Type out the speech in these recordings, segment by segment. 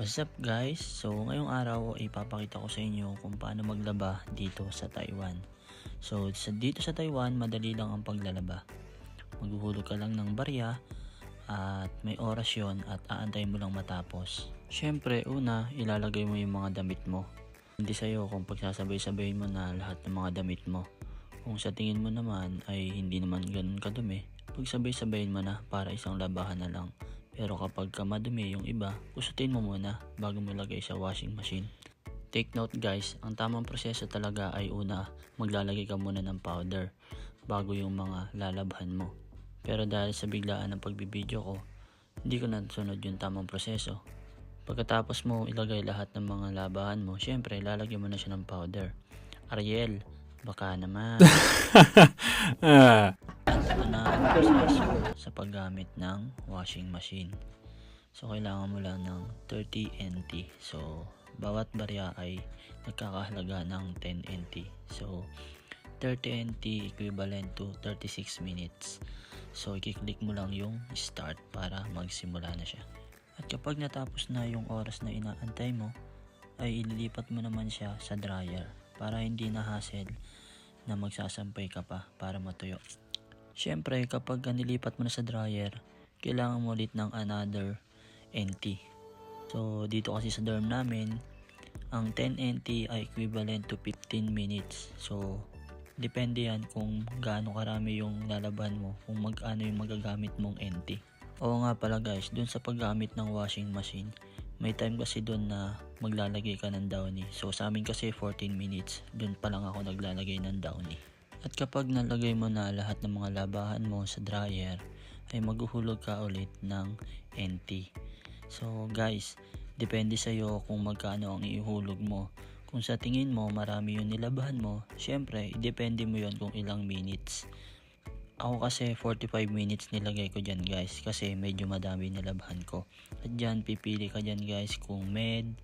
What's up guys? So ngayong araw ipapakita ko sa inyo kung paano maglaba dito sa Taiwan. So sa, dito sa Taiwan madali lang ang paglalaba. Maghuhulog ka lang ng barya at may oras yon at aantayin mo lang matapos. Siyempre una ilalagay mo yung mga damit mo. Hindi sa'yo kung pagsasabay-sabayin mo na lahat ng mga damit mo. Kung sa tingin mo naman ay hindi naman ganun kadumi, pagsabay-sabayin mo na para isang labahan na lang. Pero kapag ka madumi yung iba, kusutin mo muna bago mo lagay sa washing machine. Take note guys, ang tamang proseso talaga ay una, maglalagay ka muna ng powder bago yung mga lalabhan mo. Pero dahil sa biglaan ng pagbibideo ko, hindi ko nasunod yung tamang proseso. Pagkatapos mo ilagay lahat ng mga labahan mo, syempre lalagyan mo na siya ng powder. Ariel, baka naman. Proseso sa paggamit ng washing machine. So, kailangan mo lang ng 30 NT. So, bawat barya ay nagkakahalaga ng 10 NT. So, 30 NT equivalent to 36 minutes. So, i-click mo lang yung start para magsimula na siya. At kapag natapos na yung oras na inaantay mo, ay ililipat mo naman siya sa dryer para hindi na hassle na magsasampay ka pa para matuyo. Siyempre, kapag nilipat mo na sa dryer, kailangan mo ulit ng another NT. So, dito kasi sa dorm namin, ang 10 NT ay equivalent to 15 minutes. So, depende yan kung gaano karami yung lalaban mo, kung magkano yung magagamit mong NT. Oo nga pala guys, dun sa paggamit ng washing machine, may time kasi dun na maglalagay ka ng downy. So sa amin kasi 14 minutes, dun pa lang ako naglalagay ng downy. At kapag nalagay mo na lahat ng mga labahan mo sa dryer, ay maghuhulog ka ulit ng NT. So guys, depende sa'yo kung magkano ang ihulog mo. Kung sa tingin mo marami yung nilabahan mo, syempre, depende mo yon kung ilang minutes. Ako kasi 45 minutes nilagay ko dyan guys kasi medyo madami nilabahan ko. At dyan pipili ka dyan guys kung med,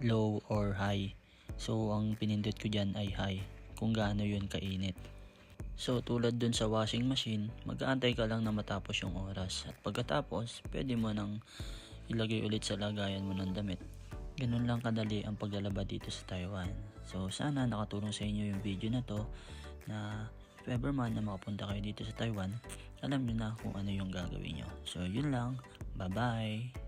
low or high. So ang pinindot ko dyan ay high kung gaano yun kainit. So tulad dun sa washing machine, mag-aantay ka lang na matapos yung oras. At pagkatapos, pwede mo nang ilagay ulit sa lagayan mo ng damit. Ganun lang kadali ang paglalaba dito sa Taiwan. So sana nakatulong sa inyo yung video na to na if ever man na makapunta kayo dito sa Taiwan, alam nyo na kung ano yung gagawin nyo. So yun lang. Bye-bye!